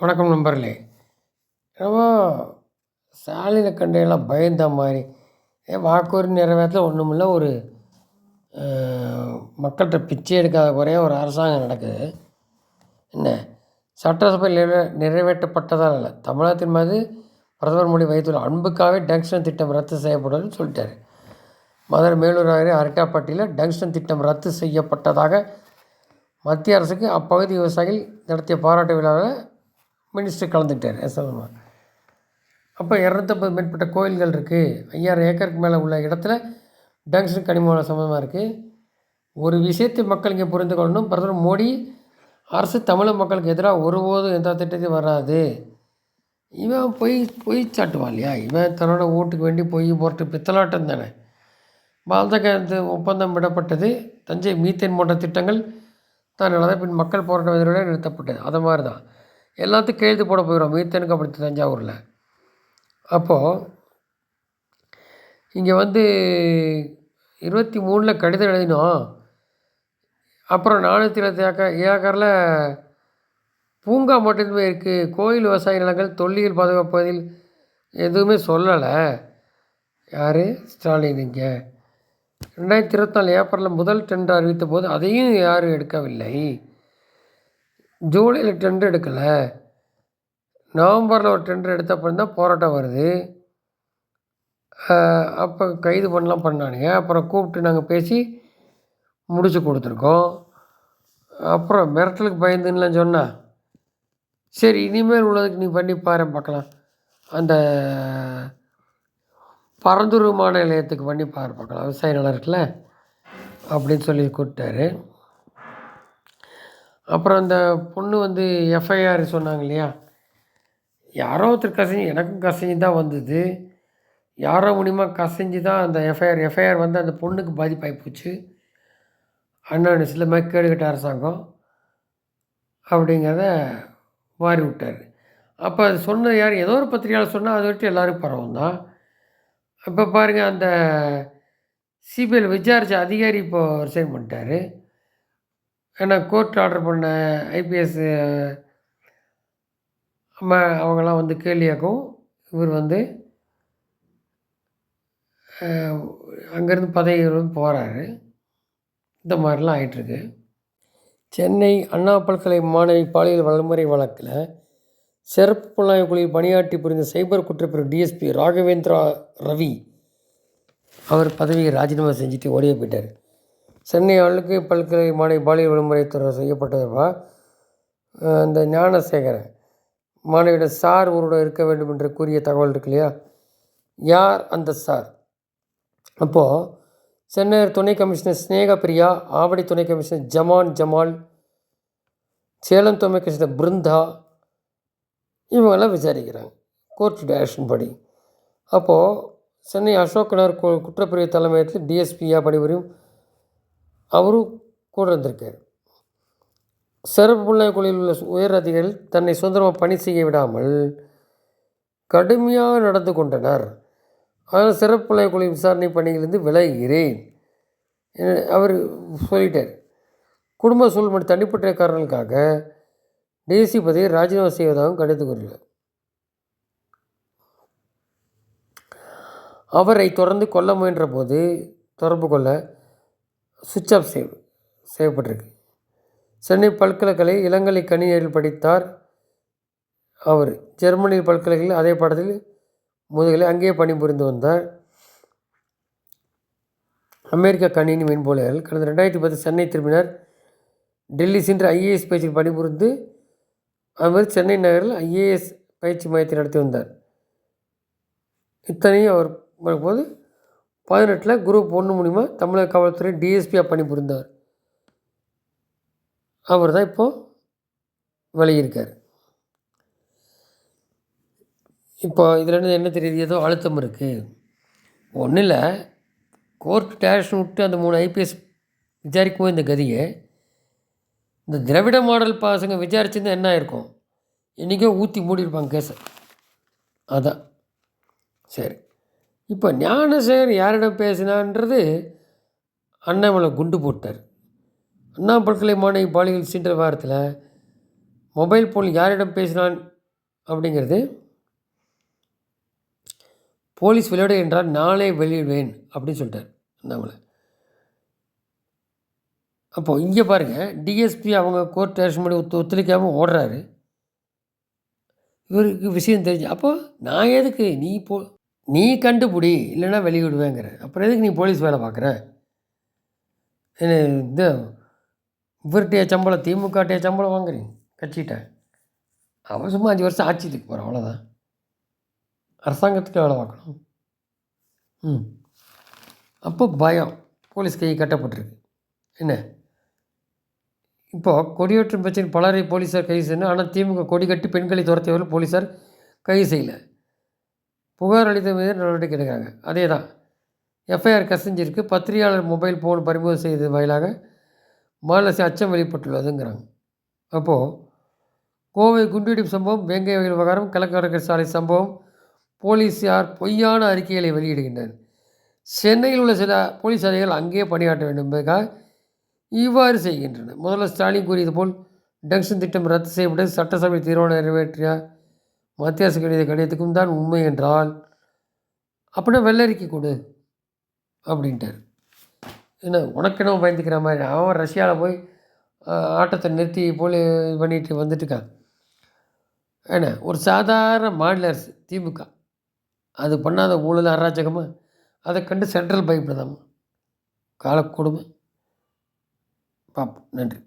வணக்கம் நண்பர்களே. என்னமோ ஸ்டாலினை கண்டையெல்லாம் பயந்த மாதிரி. ஏன் வாக்குறுதி நிறைவேற்றல ஒன்றுமில்ல ஒரு மக்கள்கிட்ட பிச்சை எடுக்காத குறைய ஒரு அரசாங்கம் நடக்குது. என்ன? சட்டசபை நிறைவே நிறைவேற்றப்பட்டதால் இல்லை தமிழகத்தின் மீது பிரதமர் மோடி வைத்துள்ள அன்புக்காகவே டங்ஸ்டன் திட்டம் ரத்து செய்யப்படும்னு சொல்லிட்டார். மதுரை மேலூர் ஆகிய அரட்டாப்பட்டியில் டங்ஸ்டன் திட்டம் ரத்து செய்யப்பட்டதாக மத்திய அரசுக்கு அப்பகுதி விவசாயிகள் நடத்திய பாராட்டு விழாவில் மினிஸ்டர் கலந்துக்கிட்டார் எஸ்எல்மா அப்போ இரநூத்தம்பது மேற்பட்ட கோயில்கள் இருக்குது ஐயாயிரம் ஏக்கருக்கு மேலே உள்ள இடத்துல டங்ஷன் கனிமவளம் சம்மந்தமாக இருக்குது ஒரு விஷயத்தை மக்கள் இங்கே புரிந்து கொள்ளணும். பிரதமர் மோடி அரசு தமிழக மக்களுக்கு எதிராக ஒருபோதும் எந்த திட்டத்தையும் வராது. இவன் பொய் பொய் சாட்டுவான் இல்லையா? இவன் தன்னோட ஓட்டுக்கு வேண்டி பொய் போட்டு பித்தலாட்டம் தானே. பால்தக ஒப்பந்தம் விடப்பட்டது. தஞ்சை மீத்தேன் போன்ற திட்டங்கள் தான் நடந்த பின் மக்கள் போராட்டம் எதிரோட நிறுத்தப்பட்டது. அதை மாதிரி தான் எல்லாத்துக்கும் கையெழுத்து போட போயிடும் மீத்தனுக்கு அப்படி தஞ்சாவூரில். அப்போது இங்கே வந்து இருபத்தி மூணில் கடிதம் எழுதினோம். அப்புறம் நானூற்றி இருபத்தி ஏக்கர் ஏக்கரில் பூங்கா மட்டுமே இருக்குது கோயில் விவசாய நிலங்கள் தொல்லியல் பாதுகாப்பதில் எதுவுமே சொல்லலை. யார்? ஸ்டாலின் இங்கே. ரெண்டாயிரத்தி இருபத்தி நாலு ஏப்ரலில் முதல் டெண்டர் அறிவித்த போது அதையும் யாரும் எடுக்கவில்லை. ஜூலையில் டெண்டர் எடுக்கலை. நவம்பரில் ஒரு டெண்டர் எடுத்த அப்புறம் தான் போராட்டம் வருது. அப்போ கைது பண்ணலாம் பண்ணானுங்க. அப்புறம் கூப்பிட்டு நாங்கள் பேசி முடிச்சு கொடுத்துருக்கோம். அப்புறம் மிரட்டலுக்கு பயந்துன்னுலாம் சொன்னால் சரி இனிமேல் உள்ளதுக்கு நீ பண்ணி பாரு பார்க்கலாம். அந்த பரந்தூர் விமான நிலையத்துக்கு பண்ணி பாரு பார்க்கலாம். விவசாய நிலம் இருக்குல்ல? அப்படின்னு சொல்லி கூப்பிட்டாரு. அப்புறம் அந்த பொண்ணு வந்து எஃப்ஐஆர் சொன்னாங்க இல்லையா யாரோ ஒருத்தர் கசிஞ்சு எனக்கும் கசிஞ்சு தான் வந்தது. யாரோ மூலிமா கசஞ்சு தான் அந்த எஃப்ஐஆர் எஃப்ஐஆர் வந்து அந்த பொண்ணுக்கு பாதிப்பாகி போச்சு அண்ணா சில மாதிரி கேடுகட்ட அரசாங்கம் அப்படிங்கிறத மாறி விட்டார். அப்போ அது சொன்னது யார் ஏதோ ஒரு பத்திரிகையாளர் சொன்னால் அதை விட்டு எல்லோரும் பரவும் தான். இப்போ பாருங்கள் அந்த சிபிஐயில் விசாரித்த அதிகாரி இப்போது ரிசைன் பண்ணிட்டாரு. ஏன்னா கோர்ட் ஆர்டர் பண்ண ஐபிஎஸ் அம்மா அவங்களாம் வந்து கேள்வியாக்கும் இவர் வந்து அங்கேருந்து பதவி போகிறாரு இந்த மாதிரிலாம் ஆகிட்டுருக்கு சென்னை அண்ணா பல்கலை மாணவி பாலியல் வன்முறை வழக்கில் சிறப்பு புலனாய்வு குழுவில் பணியாற்றி புரிந்த சைபர் குற்றப்பிரிவு டிஎஸ்பி ராகவேந்திரா ரவி அவர் பதவியை ராஜினாமா செஞ்சுட்டு ஓடியே போயிட்டார். சென்னை அழுக்கு பல்கலை மாணவி பாலியல் வன்முறை துறை செய்யப்பட்டதப்பா. இந்த ஞானசேகரன் மாணவியோட சார் ஒருவருடன் இருக்க வேண்டும் என்று கூறிய தகவல் இருக்கு இல்லையா? யார் அந்த சார்? அப்போது சென்னை துணை கமிஷனர் ஸ்னேகா பிரியா ஆவடி துணை கமிஷனர் ஜமான் ஜமால் சேலம் துணை கமிஷனர் பிருந்தா இவங்கெல்லாம் விசாரிக்கிறாங்க கோர்ட் டேரக்ஷன் படி. அப்போது சென்னை அசோக் நகர் குற்றப்பிரிவு தலைமையத்தில் டிஎஸ்பியாக பணிபுரியும் அவரும் கூட இருந்திருக்கார். சிறப்பு புலனாய்வு குழுவில் உள்ள உயர் அதிகாரிகள் தன்னை சுதந்திரமாக பணி செய்ய விடாமல் கடுமையாக நடந்து கொண்டனர். அதனால் சிறப்பு புலனாய்வு குழு விசாரணை பணியிலிருந்து விலகிறேன் அவர் சொல்லிட்டார். குடும்ப சூழ்நிலை தனிப்பட்ட காரணங்களுக்காக தேசிய பதவியை ராஜினாமா செய்வதாகவும் கடித்து கூறினார். அவரை தொடர்ந்து கொல்ல முயன்ற போது தொடர்பு கொள்ள சுவிட்ச் ஆஃப் செய் செய்யப்பட்டிருக்கு. சென்னை பல்கலைக்கழக இளங்கலை கணினியில் படித்தார் அவர். ஜெர்மனி பல்கலைக்கழகத்தில் அதே பாடத்தில் முதுகலை அங்கேயே பணிபுரிந்து வந்தார். அமெரிக்க கணினி மென்பொழியாளர்கள் கடந்த ரெண்டாயிரத்தி பத்து சென்னை திரும்பினார். டெல்லி சென்று ஐஏஎஸ் பயிற்சியில் பணிபுரிந்து அவர் சென்னை நகரில் ஐஏஎஸ் பயிற்சி மையத்தை நடத்தி வந்தார். இத்தனையும் அவர் போது பதினெட்டில் குரூப் ஒன்று மூலிமா தமிழக காவல்துறை டிஎஸ்பியாக பணிபுரிந்தார் அவர் தான் இப்போது விலகியிருக்கார் இப்போ இதில் என்ன தெரியுது? ஏதோ அழுத்தம் இருக்குது ஒன்றும் இல்லை. கோர்ட் டேரக்ஷன் விட்டு அந்த மூணு ஐபிஎஸ் விசாரிக்கும் இந்த கதியை இந்த திராவிட மாடல் பசங்க விசாரிச்சிருந்தால் என்ன ஆயிருக்கும்? இன்றைக்கோ ஊற்றி மூடியிருப்பாங்க கேஸை. அதான். சரி. இப்போ ஞானசேகர் யாரிடம் பேசினான்றது அண்ணாமலை குண்டு போட்டார். அண்ணா பல்கலை மாணவி பாலியல் சீன்ற வாரத்தில் மொபைல் ஃபோன் யாரிடம் பேசினான் அப்படிங்கிறது போலீஸ் வெளியிட என்றால் நாளே வெளியிடுவேன் அப்படின்னு சொல்லிட்டார் அண்ணாமலை. அப்போது இங்கே பாருங்கள் டிஎஸ்பி அவங்க கோர்ட் டேஷன் பண்ணி ஒத்து ஒத்துழைக்காமல் ஓடுறாரு. இவருக்கு விஷயம் தெரிஞ்சு அப்போ நான் எதுக்கு நீ போ நீ கண்டுபிடி இல்லைன்னா வெளியிடுவேங்கிற. அப்புறம் எதுக்கு நீ போலீஸ் வேலை பார்க்குற? என்ன இந்த இவர்கிட்டய சம்பளம் திமுகட்டைய சம்பளம் வாங்குறீங்க கட்சிகிட்ட. அவன் சும்மா அஞ்சு வருஷம் ஆட்சிக்கு போகிறான் அவ்வளோதான் அரசாங்கத்துக்கு வேலை பார்க்கணும். ம். அப்போ பயம். போலீஸ் கை கட்டப்பட்டிருக்கு. என்ன? இப்போது கொடியேற்றம் பிரச்சனை பலரை போலீஸார் கைது செய்யணும். ஆனால் திமுக கொடி கட்டி பெண்களை துரத்தியவர்கள் போலீஸார் கைது செய்யலை. புகார் அளித்த மீது நடவடிக்கை எடுக்கிறாங்க. அதே தான் எஃப்ஐஆர் கசிஞ்சிருக்கு. பத்திரிகையாளர் மொபைல் ஃபோன் பறிமுதல் செய்தது வாயிலாக மாநில அச்சம் வெளிப்பட்டுள்ளதுங்கிறாங்க. அப்போது கோவை குண்டுவெடிப்பு சம்பவம் வேங்கை வயல் விவகாரம் கிழக்கு சாலை சம்பவம் போலீஸார் பொய்யான அறிக்கைகளை வெளியிடுகின்றனர். சென்னையில் உள்ள சில போலீஸ் அதிகாரிகள் அங்கேயே பணியாற்ற வேண்டும் என்பதற்காக இவ்வாறு செய்கின்றனர். முதல்வர் ஸ்டாலின் கூறியது போல் டங்ஷன் திட்டம் ரத்து செய்யப்பட்டு சட்டசபை தீர்மானம் நிறைவேற்றிய மத்திய கடித கடிதத்துக்கும் தான் உண்மை என்றால் அப்படின்னா வெள்ளரிக்கை கொடு அப்படின்ட்டார். என்ன உனக்கு என்ன பயந்துக்கிற மாதிரி அவன் ரஷ்யாவில் போய் ஆட்டத்தை நிறுத்தி போல் இது பண்ணிட்டு வந்துட்டுருக்கான் என்ன ஒரு சாதாரண மாநில அரசு திமுக. அது பண்ணாத ஊழல் அராஜகமாக அதை கண்டு சென்ட்ரல் பயப்படுதாம்மா கால கொடுமை. பார்ப்போம் நன்றி.